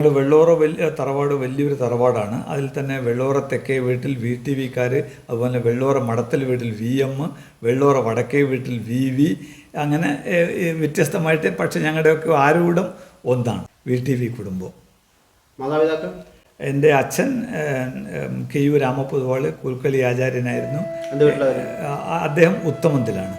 ഞങ്ങൾ വെള്ളോറ വലിയ തറവാട് വലിയൊരു തറവാടാണ്. അതിൽ തന്നെ വെള്ളോറ തെക്കേ വീട്ടിൽ വി ടി വിക്കാർ അതുപോലെ വെള്ളോറ മടത്തൽ വീട്ടിൽ വി എം വെള്ളോറ വടക്കേ വീട്ടിൽ വി വി അങ്ങനെ വ്യത്യസ്തമായിട്ട് പക്ഷേ ഞങ്ങളുടെയൊക്കെ ആരൂഢം ഒന്നാണ് വി ടി വി കുടുംബം. മാതാപിതാക്കൾ? എന്റെ അച്ഛൻ കെ യു രാമപൊതുവാൾ കുൽക്കളി ആചാര്യനായിരുന്നു. അദ്ദേഹം ഉത്തമത്തിലാണ്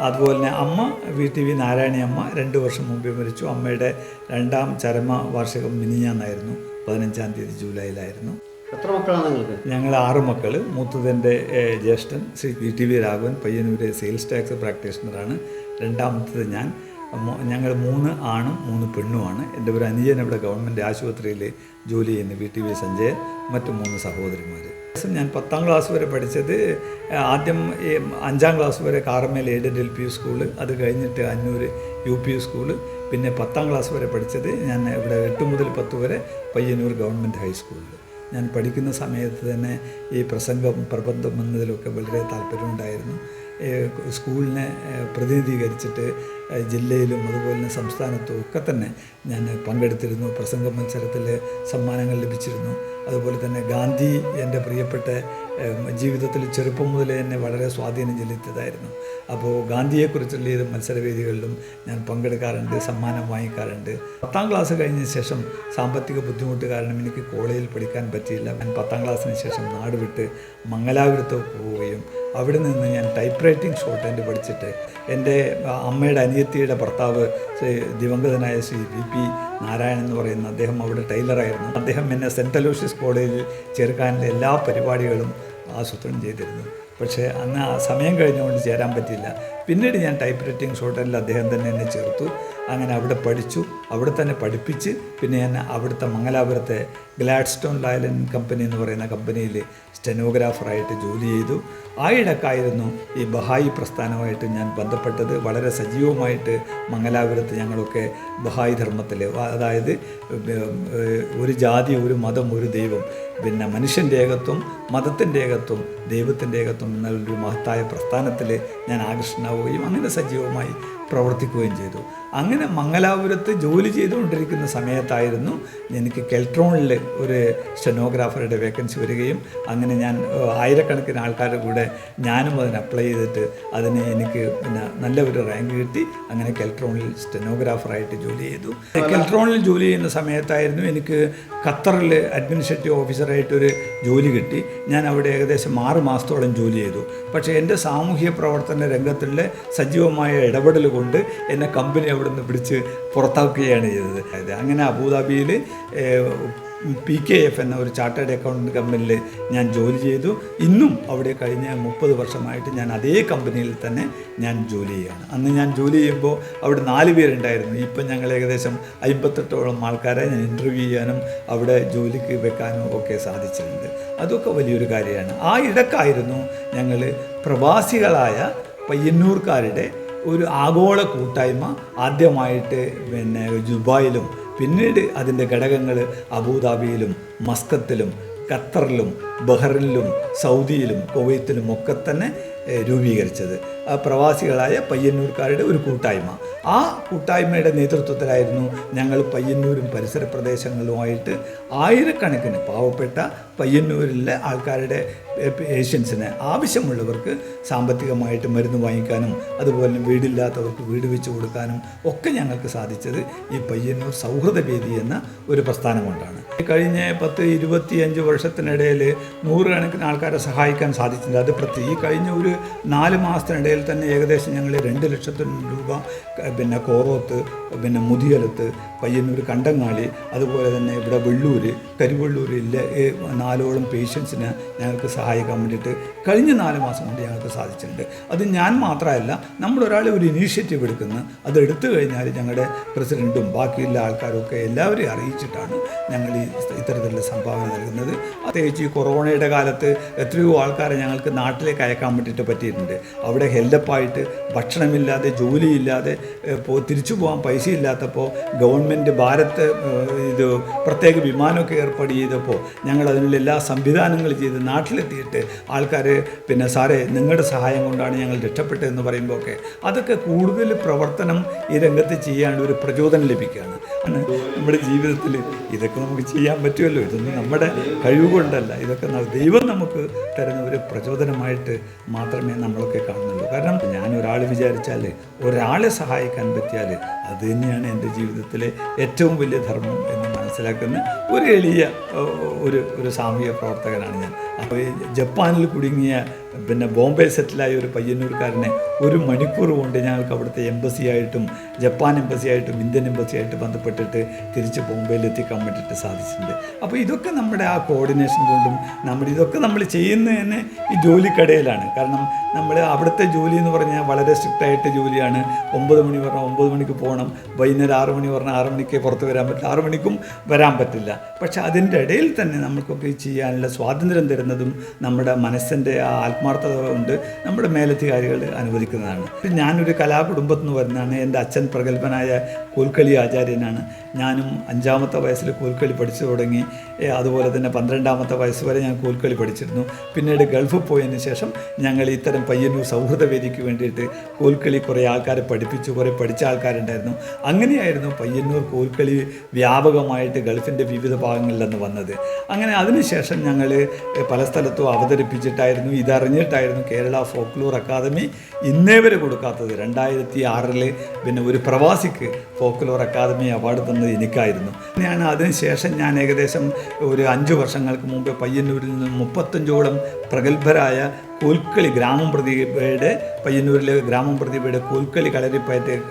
അതുപോലെ തന്നെ അമ്മ വി ടി വി നാരായണി അമ്മ രണ്ട് വർഷം മുമ്പേ മരിച്ചു. അമ്മയുടെ രണ്ടാം ചരമ വാർഷികം മിനിഞ്ഞാന്നായിരുന്നു. പതിനഞ്ചാം തീയതി ജൂലൈയിലായിരുന്നു. എത്ര മക്കളാണ് നിങ്ങൾക്ക്? ഞങ്ങൾ ആറ് മക്കൾ മൂത്തതിന്റെ ജ്യേഷ്ഠൻ Shri V T V Raghavan Payyanur sales tax പ്രാക്ടീഷണറാണ്. രണ്ടാമത്തത് ഞാൻ. ഞങ്ങൾ മൂന്ന് ആണും മൂന്ന് പെണ്ണുമാണ്. എന്റെ ഒരു അനുജൻ ഇവിടെ ഗവൺമെന്റ് ആശുപത്രിയിൽ ജോലി ചെയ്യുന്ന വി ടി വി സഞ്ജയൻ മറ്റു മൂന്ന് സഹോദരിമാർ ഞാൻ പത്താം ക്ലാസ് വരെ പഠിച്ചത് ആദ്യം അഞ്ചാം ക്ലാസ് വരെ Carmel aided L P school അത് കഴിഞ്ഞിട്ട് അഞ്ഞൂർ യു പി സ്കൂൾ പിന്നെ പത്താം ക്ലാസ് വരെ പഠിച്ചത് ഞാൻ ഇവിടെ എട്ട് മുതൽ പത്ത് വരെ പയ്യന്നൂർ ഗവൺമെന്റ് ഹൈസ്കൂളിൽ ഞാൻ പഠിക്കുന്ന സമയത്ത് തന്നെ ഈ പ്രസംഗം പ്രബന്ധം എന്നതിലൊക്കെ വളരെ താല്പര്യമുണ്ടായിരുന്നു. സ്കൂളിനെ പ്രതിനിധീകരിച്ചിട്ട് ജില്ലയിലും അതുപോലെ തന്നെ സംസ്ഥാനത്തും ഒക്കെ തന്നെ ഞാൻ പങ്കെടുത്തിരുന്നു. പ്രസംഗ മത്സരത്തിൽ സമ്മാനങ്ങൾ ലഭിച്ചിരുന്നു. അതുപോലെ തന്നെ ഗാന്ധി എന്റെ പ്രിയപ്പെട്ട ജീവിതത്തിൽ ചെറുപ്പം മുതലേ എന്നെ വളരെ സ്വാധീനം ചെലുത്തിയതായിരുന്നു. അപ്പോൾ ഗാന്ധിയെക്കുറിച്ചുള്ള ഏത് മത്സരവേദികളിലും ഞാൻ പങ്കെടുക്കാറുണ്ട് സമ്മാനം വാങ്ങിക്കാറുണ്ട്. പത്താം ക്ലാസ് കഴിഞ്ഞ ശേഷം സാമ്പത്തിക ബുദ്ധിമുട്ട് കാരണം എനിക്ക് കോളേജിൽ പഠിക്കാൻ പറ്റിയില്ല. ഞാൻ പത്താം ക്ലാസ്സിന് ശേഷം നാട് വിട്ട് മംഗലാപുരത്ത് പോവുകയും അവിടെ നിന്ന് ഞാൻ ടൈപ്പ് റൈറ്റിംഗ് ഷോർട്ട് ഹാൻഡ് പഠിച്ചിട്ട് എന്റെ അമ്മയുടെ അനിയത്തിയുടെ ഭർത്താവ് ദിവംഗതനായ ശ്രീ വി പി നാരായണൻ എന്ന് പറയുന്ന അദ്ദേഹം അവിടെ ടൈലറായിരുന്നു. അദ്ദേഹം എന്നെ സെന്റ് അലോഷ്യസ് കോളേജിൽ ചേർക്കാനുള്ള എല്ലാ പരിപാടികളും ആസൂത്രണം ചെയ്തിരുന്നു പക്ഷേ അന്ന് ആ സമയം കഴിഞ്ഞുകൊണ്ട് ചേരാൻ പറ്റിയില്ല. പിന്നീട് ഞാൻ ടൈപ്പ് റൈറ്റിംഗ് ഷോർട്ടനിൽ അദ്ദേഹം തന്നെ എന്നെ ചേർത്തു. അങ്ങനെ അവിടെ പഠിച്ചു. അവിടെ തന്നെ പഠിപ്പിച്ച് പിന്നെ ഞാൻ അവിടുത്തെ മംഗലാപുരത്തെ ഗ്ലാഡ്സ്റ്റോൺ ലയലൻ കമ്പനി എന്ന് പറയുന്ന കമ്പനിയിൽ സ്റ്റെനോഗ്രാഫറായിട്ട് ജോലി ചെയ്തു. ആ ഇടക്കായിരുന്നു ഈ ബഹായി പ്രസ്ഥാനമായിട്ട് ഞാൻ ബന്ധപ്പെട്ടത്. വളരെ സജീവമായിട്ട് മംഗലാപുരത്ത് ഞങ്ങളൊക്കെ ബഹായി ധർമ്മത്തിൽ അതായത് ഒരു ജാതി ഒരു മതം ഒരു ദൈവം പിന്നെ മനുഷ്യന്റെ ഏകത്വം മതത്തിന്റെ ഏകത്വം ദൈവത്തിന്റെ ഏകത്വം എന്നൊരു മഹത്തായ പ്രസ്ഥാനത്തിൽ ഞാൻ ആകർഷണമാവുകയും അങ്ങനെ സജീവമായി പ്രവർത്തിക്കുകയും ചെയ്തു. അങ്ങനെ മംഗലാപുരത്ത് ജോലി ചെയ്തുകൊണ്ടിരിക്കുന്ന സമയത്തായിരുന്നു എനിക്ക് കെൽട്രോണിൽ ഒരു സ്റ്റെനോഗ്രാഫറുടെ വേക്കൻസി വരികയും അങ്ങനെ ഞാൻ ആയിരക്കണക്കിന് ആൾക്കാരുടെ കൂടെ ഞാനും അതിന് അപ്ലൈ ചെയ്തിട്ട് അതിനെ എനിക്ക് പിന്നെ നല്ല ഒരു റാങ്ക് കിട്ടി. അങ്ങനെ കെൽട്രോണിൽ സ്റ്റെനോഗ്രാഫറായിട്ട് ജോലി ചെയ്തു. കെൽട്രോണിൽ ജോലി ചെയ്യുന്ന സമയത്തായിരുന്നു എനിക്ക് ഖത്തറിൽ അഡ്മിനിസ്ട്രേറ്റീവ് ഓഫീസറായിട്ടൊരു ജോലി കിട്ടി. ഞാൻ അവിടെ ഏകദേശം ആറ് മാസത്തോളം ജോലി ചെയ്തു. പക്ഷേ എന്റെ സാമൂഹ്യ പ്രവർത്തന രംഗത്തിലെ സജീവമായ ഇടപെടൽ കൊണ്ട് എന്നെ കമ്പനി അവിടെ നിന്ന് പിടിച്ച് പുറത്താക്കുകയാണ് ചെയ്തത്. അത് അങ്ങനെ അബുദാബിയിൽ പി കെ എഫ് എന്ന ഒരു ചാർട്ടേഡ് അക്കൗണ്ടന്റ് കമ്പനിയിൽ ഞാൻ ജോലി ചെയ്തു. ഇന്നും അവിടെ കഴിഞ്ഞ മുപ്പത് വർഷമായിട്ട് ഞാൻ അതേ കമ്പനിയിൽ തന്നെ ഞാൻ ജോലി ചെയ്യുകയാണ്. അന്ന് ഞാൻ ജോലി ചെയ്യുമ്പോൾ അവിടെ നാല് പേരുണ്ടായിരുന്നു. ഇപ്പം ഞങ്ങൾ ഏകദേശം അമ്പത്തെട്ടോളം ആൾക്കാരെ ഞാൻ ഇന്റർവ്യൂ ചെയ്യാനും അവിടെ ജോലിക്ക് വെക്കാനും ഒക്കെ സാധിച്ചിട്ടുണ്ട്. അതൊക്കെ വലിയൊരു കാര്യമാണ്. ആ ഇടക്കായിരുന്നു ഞങ്ങൾ പ്രവാസികളായ പയ്യന്നൂർക്കാരുടെ ഒരു ആഗോള കൂട്ടായ്മ ആദ്യമായിട്ട് പിന്നെ ദുബായിലും പിന്നീട് അതിന്റെ ഘടകങ്ങൾ അബുദാബിയിലും മസ്കത്തിലും ഖത്തറിലും ബഹ്റിനിലും സൗദിയിലും കുവൈത്തിലും ഒക്കെ തന്നെ രൂപീകരിച്ചത്. പ്രവാസികളായ പയ്യന്നൂർക്കാരുടെ ഒരു കൂട്ടായ്മ. ആ കൂട്ടായ്മയുടെ നേതൃത്വത്തിലായിരുന്നു ഞങ്ങൾ പയ്യന്നൂരും പരിസര പ്രദേശങ്ങളുമായിട്ട് ആയിരക്കണക്കിന് പാവപ്പെട്ട പയ്യന്നൂരിലെ ആൾക്കാരുടെ പേഷ്യൻസിന് ആവശ്യമുള്ളവർക്ക് സാമ്പത്തികമായിട്ട് മരുന്ന് വാങ്ങിക്കാനും അതുപോലെ വീടില്ലാത്തവർക്ക് വീട് വെച്ച് കൊടുക്കാനും ഒക്കെ ഞങ്ങൾക്ക് സാധിച്ചത് ഈ പയ്യന്നൂർ സൗഹൃദ വേദി എന്ന ഒരു പ്രസ്ഥാനം കൊണ്ടാണ്. കഴിഞ്ഞ പത്ത് ഇരുപത്തിയഞ്ച് വർഷത്തിനിടയിൽ നൂറുകണക്കിന് ആൾക്കാരെ സഹായിക്കാൻ സാധിച്ചിട്ടുണ്ട്. അത് പ്രത്യേക ഈ കഴിഞ്ഞ ഒരു നാല് മാസത്തിനിടയിൽ തന്നെ ഏകദേശം ഞങ്ങൾ രണ്ട് ലക്ഷത്തിന് രൂപ പിന്നെ കോറോത്ത് പിന്നെ മുതിയലത്ത് പയ്യന്നൂർ കണ്ടങ്ങാളി അതുപോലെ തന്നെ ഇവിടെ വെള്ളൂർ കരുവള്ളൂരിലെ നാലോളം പേഷ്യൻസിന് ഞങ്ങൾക്ക് സഹായിക്കാൻ വേണ്ടിയിട്ട് കഴിഞ്ഞ നാല് മാസം കൊണ്ട് ഞങ്ങൾക്ക് സാധിച്ചിട്ടുണ്ട്. അത് ഞാൻ മാത്രമല്ല നമ്മളൊരാൾ ഒരു ഇനീഷ്യേറ്റീവ് എടുക്കുന്നു. അത് എടുത്തു കഴിഞ്ഞാൽ ഞങ്ങളുടെ പ്രസിഡന്റും ബാക്കിയുള്ള ആൾക്കാരും ഒക്കെ എല്ലാവരെയും അറിയിച്ചിട്ടാണ് ഞങ്ങൾ ഈ ഇത്തരത്തിലുള്ള സംഭാവന നൽകുന്നത്. പ്രത്യേകിച്ച് ഈ കൊറോണയുടെ കാലത്ത് എത്രയോ ആൾക്കാരെ ഞങ്ങൾക്ക് നാട്ടിലേക്ക് അയക്കാൻ വേണ്ടിയിട്ട് പറ്റിയിട്ടുണ്ട്. അവിടെ ഹെൽഡപ്പായിട്ട് ഭക്ഷണമില്ലാതെ ജോലിയില്ലാതെ തിരിച്ചു പോകാൻ പൈസ ഇല്ലാത്തപ്പോൾ ഗവൺമെന്റ് ഗവൺമെന്റ് ഭാരത് ഇത് പ്രത്യേക വിമാനമൊക്കെ ഏർപ്പാട് ചെയ്തപ്പോൾ ഞങ്ങൾ അതിനുള്ള എല്ലാ സംവിധാനങ്ങളും ചെയ്ത് നാട്ടിലെത്തിയിട്ട് ആൾക്കാർ പിന്നെ സാറേ നിങ്ങളുടെ സഹായം കൊണ്ടാണ് ഞങ്ങൾ രക്ഷപ്പെട്ടതെന്ന് പറയുമ്പോൾ ഒക്കെ അതൊക്കെ കൂടുതൽ പ്രവർത്തനം ഈ രംഗത്ത് ചെയ്യാണ്ട് ഒരു പ്രചോദനം ലഭിക്കുകയാണ്. നമ്മുടെ ജീവിതത്തിൽ ഇതൊക്കെ നമുക്ക് ചെയ്യാൻ പറ്റുമല്ലോ. ഇതൊന്നും നമ്മുടെ കഴിവ് കൊണ്ടല്ല ഇതൊക്കെ ദൈവം നമുക്ക് തരുന്ന ഒരു പ്രചോദനമായിട്ട് മാത്രമേ നമ്മളൊക്കെ കാണുന്നുള്ളൂ. കാരണം ഞാൻ ഒരാൾ വിചാരിച്ചാൽ ഒരാളെ സഹായിക്കാൻ പറ്റിയാൽ അത് തന്നെയാണ് എന്റെ ജീവിതത്തിലെ ഏറ്റവും വലിയ ധർമ്മം എന്ന് മനസ്സിലാക്കുന്ന ഒരു എളിയ ഒരു ഒരു സാമൂഹിക പ്രവർത്തകനാണ് ഞാൻ. അപ്പോൾ ജപ്പാനിൽ കുടുങ്ങിയ പിന്നെ ബോംബെ സെറ്റിലായ ഒരു പയ്യന്നൂർക്കാരനെ ഒരു മണിക്കൂർ കൊണ്ട് ഞങ്ങൾക്ക് അവിടുത്തെ എംബസിയായിട്ടും ജപ്പാൻ എംബസിയായിട്ടും ഇന്ത്യൻ എംബസിയായിട്ട് ബന്ധപ്പെട്ടിട്ട് തിരിച്ച് ബോംബെയിലെത്തിക്കാൻ വേണ്ടിയിട്ട് സാധിച്ചിട്ടുണ്ട്. അപ്പോൾ ഇതൊക്കെ നമ്മുടെ ആ കോർഡിനേഷൻ കൊണ്ടും നമ്മൾ ഇതൊക്കെ നമ്മൾ ചെയ്യുന്നതിന് ഈ ജോലിക്കടയിലാണ്. കാരണം നമ്മൾ അവിടുത്തെ ജോലി എന്ന് പറഞ്ഞാൽ വളരെ സ്ട്രിക്റ്റായിട്ട് ജോലിയാണ്. ഒമ്പത് മണി പറഞ്ഞാൽ ഒമ്പത് മണിക്ക് പോകണം. വൈകുന്നേരം ആറ് മണി പറഞ്ഞാൽ ആറ് മണിക്കേ പുറത്ത് വരാൻ പറ്റില്ല. ആറ് മണിക്കും വരാൻ പറ്റില്ല. പക്ഷെ അതിന്റെ ഇടയിൽ തന്നെ നമുക്കൊക്കെ ചെയ്യാനുള്ള സ്വാതന്ത്ര്യം തരുന്നതും നമ്മുടെ മനസ്സിന്റെ ആ ആത്മാർത്ഥത കൊണ്ട് നമ്മുടെ മേലധികാരികൾ അനുവദിക്കുന്നതാണ്. ഞാനൊരു കലാകുടുംബത്തിൽ നിന്ന് വരുന്നതാണ്. എന്റെ അച്ഛൻ പ്രഗത്ഭനായ കോൽക്കളി ആചാര്യനാണ്. ഞാനും അഞ്ചാമത്തെ വയസ്സിൽ കോൽക്കളി പഠിച്ചു തുടങ്ങി. അതുപോലെ തന്നെ പന്ത്രണ്ടാമത്തെ വയസ്സ് വരെ ഞാൻ കോൽക്കളി പഠിച്ചിരുന്നു. പിന്നീട് ഗൾഫിൽ പോയതിന് ശേഷം ഞങ്ങൾ ഇത്തരം പയ്യന്നൂർ സൗഹൃദ വേദിക്ക് വേണ്ടിയിട്ട് കോൽക്കളി കുറേ ആൾക്കാരെ പഠിപ്പിച്ചു കുറേ പഠിച്ച ആൾക്കാരുണ്ടായിരുന്നു. അങ്ങനെയായിരുന്നു പയ്യന്നൂർ കോൽക്കളി വ്യാപകമായിട്ട് ഗൾഫിന്റെ വിവിധ ഭാഗങ്ങളിൽ നിന്ന് വന്നത്. അങ്ങനെ അതിനുശേഷം ഞങ്ങൾ പല സ്ഥലത്തും അവതരിപ്പിച്ചിട്ടായിരുന്നു ഇതറിഞ്ഞിട്ടായിരുന്നു കേരള ഫോക്ലോർ അക്കാദമി ഇന്നേ വരെ കൊടുക്കാത്തത്. രണ്ടായിരത്തി ആറിൽ പിന്നെ ഒരു പ്രവാസിക്ക് ഫോക്ലോർ അക്കാദമി അവാർഡ് തന്നത് എനിക്കായിരുന്നു. ഞാൻ അതിനുശേഷം ഞാൻ ഏകദേശം ഒരു അഞ്ച് വർഷങ്ങൾക്ക് മുമ്പ് പയ്യന്നൂരിൽ നിന്ന് മുപ്പത്തഞ്ചോളം പ്രഗത്ഭരായ കോൽക്കളി ഗ്രാമം പ്രതിഭയുടെ പയ്യന്നൂരിലെ ഗ്രാമം പ്രതിഭയുടെ കോൽക്കളി കളരിപ്പയറ്റ്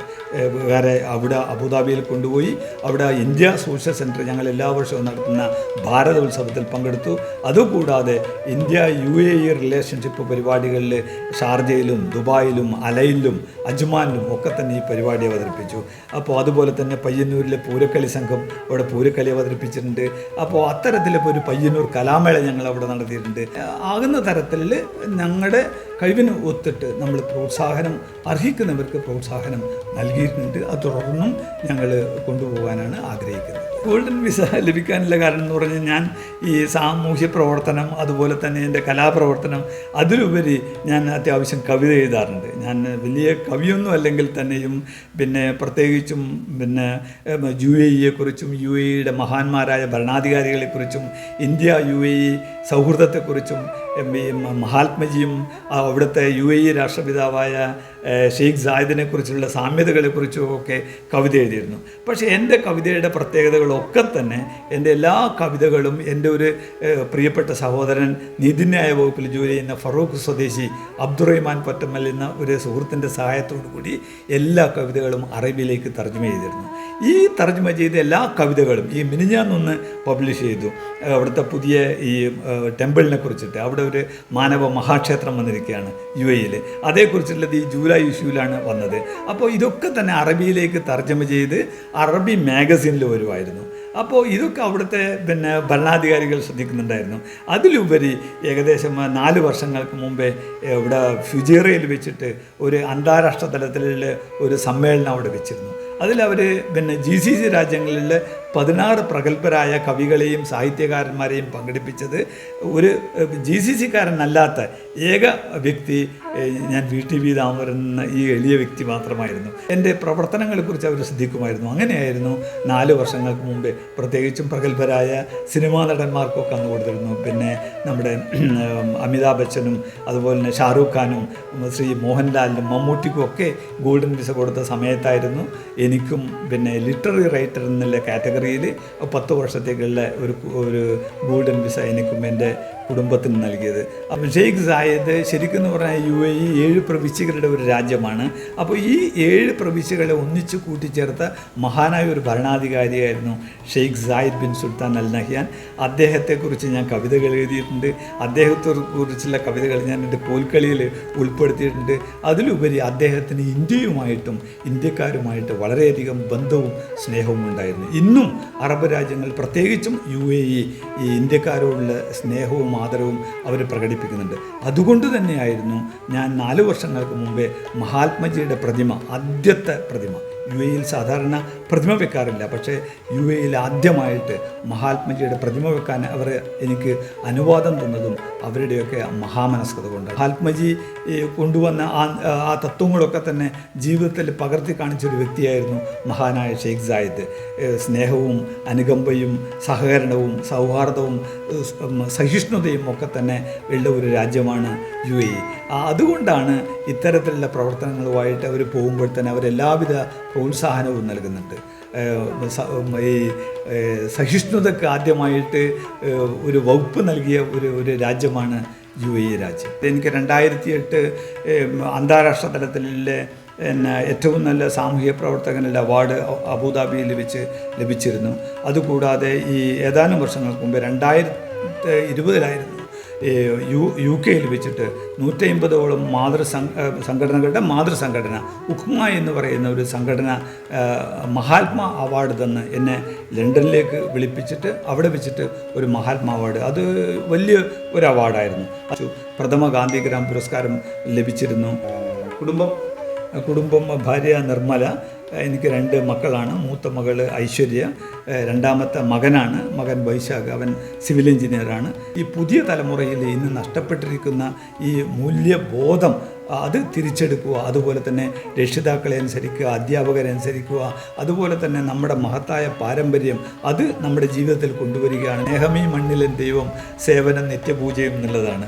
വേറെ അവിടെ അബുദാബിയിൽ കൊണ്ടുപോയി. അവിടെ ഇന്ത്യ സോഷ്യൽ സെന്റർ ഞങ്ങൾ എല്ലാ വർഷവും നടത്തുന്ന ഭാരത ഉത്സവത്തിൽ പങ്കെടുത്തു. അതുകൂടാതെ India U A E relationship പരിപാടികളിൽ ഷാർജയിലും ദുബായിലും അലയിലും അജ്മാനിലും ഒക്കെ തന്നെ ഈ പരിപാടി അവതരിപ്പിച്ചു. അപ്പോൾ അതുപോലെ തന്നെ പയ്യന്നൂരിലെ പൂരക്കളി സംഘം അവിടെ പൂരക്കളി അവതരിപ്പിച്ചിട്ടുണ്ട്. അപ്പോൾ അത്തരത്തിലിപ്പോൾ ഒരു പയ്യന്നൂർ കലാമേള ഞങ്ങൾ അവിടെ നടത്തിയിട്ടുണ്ട്. ആകുന്ന തരത്തിൽ ഞങ്ങളുടെ കഴിവിന് ഒത്തിട്ട് നമ്മൾ പ്രോത്സാഹനം അർഹിക്കുന്നവർക്ക് പ്രോത്സാഹനം നൽകിയിട്ടുണ്ട്. അത് തുടർന്നും ഞങ്ങൾ കൊണ്ടുപോകാനാണ് ആഗ്രഹിക്കുന്നത്. ഗോൾഡൻ വിസ ലഭിക്കാനുള്ള കാരണം എന്ന് പറഞ്ഞാൽ ഞാൻ ഈ സാമൂഹ്യ പ്രവർത്തനം അതുപോലെ തന്നെ എന്റെ കലാപ്രവർത്തനം അതിലുപരി ഞാൻ അത്യാവശ്യം കവിത എഴുതാറുണ്ട്. ഞാൻ വലിയ കവിയൊന്നും അല്ലെങ്കിൽ തന്നെയും പിന്നെ പ്രത്യേകിച്ചും പിന്നെ യു എ ഇയെക്കുറിച്ചും യു എ ഇയുടെ മഹാന്മാരായ ഭരണാധികാരികളെക്കുറിച്ചും ഇന്ത്യ യു എ ഇ സൗഹൃദത്തെക്കുറിച്ചും മഹാത്മജിയും അവിടുത്തെ യു എ ഇ രാഷ്ട്രപിതാവായ ഷെയ്ഖ് സായിദിനെക്കുറിച്ചുള്ള സാമ്യതകളെക്കുറിച്ചും ഒക്കെ കവിത എഴുതിയിരുന്നു. പക്ഷേ എന്റെ കവിതയുടെ പ്രത്യേകതകളൊക്കെ തന്നെ എന്റെ എല്ലാ കവിതകളും എന്റെ ഒരു പ്രിയപ്പെട്ട സഹോദരൻ നീതിന്യായ വകുപ്പിൽ ജോലി ചെയ്യുന്ന ഫറൂഖ് സ്വദേശി അബ്ദുറഹ്മാൻ പൊറ്റമ്മൽ എന്ന ഒരു സുഹൃത്തിന്റെ സഹായത്തോടു കൂടി എല്ലാ കവിതകളും അറബിയിലേക്ക് തർജമ ചെയ്തിരുന്നു. ഈ തർജമ ചെയ്ത എല്ലാ കവിതകളും ഈ മിനിഞ്ഞാന്നൊന്ന് പബ്ലിഷ് ചെയ്തു. അവിടുത്തെ പുതിയ ഈ ടെമ്പിളിനെ കുറിച്ചിട്ട്. അവിടെ ഒരു മാനവ മഹാക്ഷേത്രം വന്നിരിക്കുകയാണ് യു എയിൽ അതേക്കുറിച്ചുള്ളത് ഈ ജൂലൈ ഇഷ്യൂലാണ് വന്നത്. അപ്പോൾ ഇതൊക്കെ തന്നെ അറബിയിലേക്ക് തർജമ ചെയ്ത് അറബി മാഗസീനിൽ വരുമായിരുന്നു. അപ്പോൾ ഇതൊക്കെ അവിടുത്തെ പിന്നെ ഭരണാധികാരികൾ ശ്രദ്ധിക്കുന്നുണ്ടായിരുന്നു. അതിലുപരി ഏകദേശം നാല് വർഷങ്ങൾക്ക് മുമ്പേ ഇവിടെ ഫുജേറയിൽ വെച്ചിട്ട് ഒരു അന്താരാഷ്ട്ര തലത്തിലുള്ള ഒരു സമ്മേളനം അവിടെ വെച്ചിരുന്നു. അതിലവർ പിന്നെ ജി സി സി രാജ്യങ്ങളിൽ പതിനാറ് പ്രഗത്ഭരായ കവികളെയും സാഹിത്യകാരന്മാരെയും പങ്കെടുപ്പിച്ചത് ഒരു ജി സി സിക്കാരനല്ലാത്ത ഏക വ്യക്തി ഞാൻ വി ടി വി താമരുന്ന എന്ന ഈ എളിയ വ്യക്തി മാത്രമായിരുന്നു. എന്റെ പ്രവർത്തനങ്ങളെക്കുറിച്ച് അവർ ശ്രദ്ധിക്കുമായിരുന്നു. അങ്ങനെയായിരുന്നു നാല് വർഷങ്ങൾക്ക് മുമ്പ് പ്രത്യേകിച്ചും പ്രഗത്ഭരായ സിനിമാ നടന്മാർക്കൊക്കെ അന്ന് കൊടുത്തിരുന്നു. പിന്നെ നമ്മുടെ അമിതാഭ് ബച്ചനും അതുപോലെ തന്നെ ഷാറൂഖ് ഖാനും ശ്രീ മോഹൻലാലിനും മമ്മൂട്ടിക്കും ഒക്കെ ഗോൾഡൻ വിസ കൊടുത്ത സമയത്തായിരുന്നു എനിക്കും പിന്നെ ലിറ്റററി റൈറ്റർ എന്നുള്ള കാറ്റഗറിയിൽ പത്ത് വർഷത്തേക്കുള്ള ഒരു ഒരു ഗോൾഡൻ വിസ എനിക്കും എന്റെ കുടുംബത്തിന് നൽകിയത്. അപ്പം ഷെയ്ഖ് സായദ് ശരിക്കും പറഞ്ഞാൽ യു എ ഇ ഏഴ് പ്രവിശ്യകളുടെ ഒരു രാജ്യമാണ്. അപ്പോൾ ഈ ഏഴ് പ്രവിശ്യകളെ ഒന്നിച്ച് കൂട്ടിച്ചേർത്ത മഹാനായ ഒരു ഭരണാധികാരിയായിരുന്നു Sheikh Zayed bin Sultan Al Nahyan. അദ്ദേഹത്തെക്കുറിച്ച് ഞാൻ കവിതകൾ എഴുതിയിട്ടുണ്ട്. അദ്ദേഹത്തെ കുറിച്ചുള്ള കവിതകൾ ഞാൻ എന്റെ പോൽക്കളിയിൽ ഉൾപ്പെടുത്തിയിട്ടുണ്ട്. അതിലുപരി അദ്ദേഹത്തിന് ഇന്ത്യയുമായിട്ടും ഇന്ത്യക്കാരുമായിട്ട് വളരെയധികം ബന്ധവും സ്നേഹവും ഉണ്ടായിരുന്നു. ഇന്നും അറബ് രാജ്യങ്ങൾ പ്രത്യേകിച്ചും യു എ ഇ ഈ ഇന്ത്യക്കാരോടുള്ള സ്നേഹവും ആദരവും അവർ പ്രകടിപ്പിക്കുന്നുണ്ട്. അതുകൊണ്ട് തന്നെയായിരുന്നു ഞാൻ നാല് വർഷങ്ങൾക്ക് മുമ്പേ മഹാത്മജിയുടെ പ്രതിമ ആദ്യത്തെ പ്രതിമ യു എയിൽ സാധാരണ പ്രതിമ വെക്കാറില്ല. പക്ഷേ യു എയിൽ ആദ്യമായിട്ട് മഹാത്മജിയുടെ പ്രതിമ വെക്കാൻ അവർ എനിക്ക് അനുവാദം തന്നതും അവരുടെയൊക്കെ മഹാമനസ്കത കൊണ്ട്. മഹാത്മജി കൊണ്ടുവന്ന ആ ആ തത്വങ്ങളൊക്കെ തന്നെ ജീവിതത്തിൽ പകർത്തി കാണിച്ചൊരു വ്യക്തിയായിരുന്നു മഹാനായ ഷെയ്ഖ് സായിദ്. സ്നേഹവും അനുകമ്പയും സഹകരണവും സൗഹാർദ്ദവും സഹിഷ്ണുതയും ഒക്കെ തന്നെ ഉള്ള ഒരു രാജ്യമാണ് യു എ അതുകൊണ്ടാണ് ഇത്തരത്തിലുള്ള പ്രവർത്തനങ്ങളുമായിട്ട് അവർ പോകുമ്പോൾ തന്നെ അവർ എല്ലാവിധ പ്രോത്സാഹനവും നൽകുന്നുണ്ട്. ഈ സഹിഷ്ണുതക്ക് ആദ്യമായിട്ട് ഒരു വകുപ്പ് നൽകിയ ഒരു ഒരു രാജ്യമാണ് യു എ രാജ്യം. എനിക്ക് രണ്ടായിരത്തി എട്ട് അന്താരാഷ്ട്ര തലത്തിലെ പിന്നെ ഏറ്റവും നല്ല സാമൂഹ്യ പ്രവർത്തകനുള്ള അവാർഡ് അബുദാബിയിൽ വെച്ച് ലഭിച്ചിരുന്നു. അതുകൂടാതെ ഈ ഏതാനും വർഷങ്ങൾക്ക് മുമ്പ് രണ്ടായിരത്തി ഇരുപതിലായിരുന്നു യു യു കെയിൽ വെച്ചിട്ട് നൂറ്റമ്പതോളം മാതൃ സംഘടനകളുടെ മാതൃസംഘടന ഉഖ്മ എന്ന് പറയുന്ന ഒരു സംഘടന മഹാത്മാ അവാർഡ് തന്ന് എന്നെ ലണ്ടനിലേക്ക് വിളിപ്പിച്ചിട്ട് അവിടെ വെച്ചിട്ട് ഒരു മഹാത്മാ അവാർഡ്. അത് വലിയ ഒരു അവാർഡായിരുന്നു. പ്രഥമ ഗാന്ധിഗ്രാം പുരസ്കാരം ലഭിച്ചിരുന്നു. കുടുംബം? കുടുംബം ഭാര്യ നിർമ്മല എനിക്ക് രണ്ട് മക്കളാണ്. മൂത്ത മകൾ ഐശ്വര്യ രണ്ടാമത്തെ മകനാണ്. മകൻ വൈശാഖ് അവൻ സിവിൽ എഞ്ചിനീയറാണ്. ഈ പുതിയ തലമുറയിൽ ഇന്ന് നഷ്ടപ്പെട്ടിരിക്കുന്ന ഈ മൂല്യബോധം അത് തിരിച്ചെടുക്കുക അതുപോലെ തന്നെ രക്ഷിതാക്കളെ അനുസരിക്കുക അധ്യാപകരെ അനുസരിക്കുക അതുപോലെ തന്നെ നമ്മുടെ മഹത്തായ പാരമ്പര്യം അത് നമ്മുടെ ജീവിതത്തിൽ കൊണ്ടുവരികയാണ്. സ്നേഹമീ മണ്ണിലെ ദൈവം സേവനം നിത്യപൂജയും എന്നുള്ളതാണ്.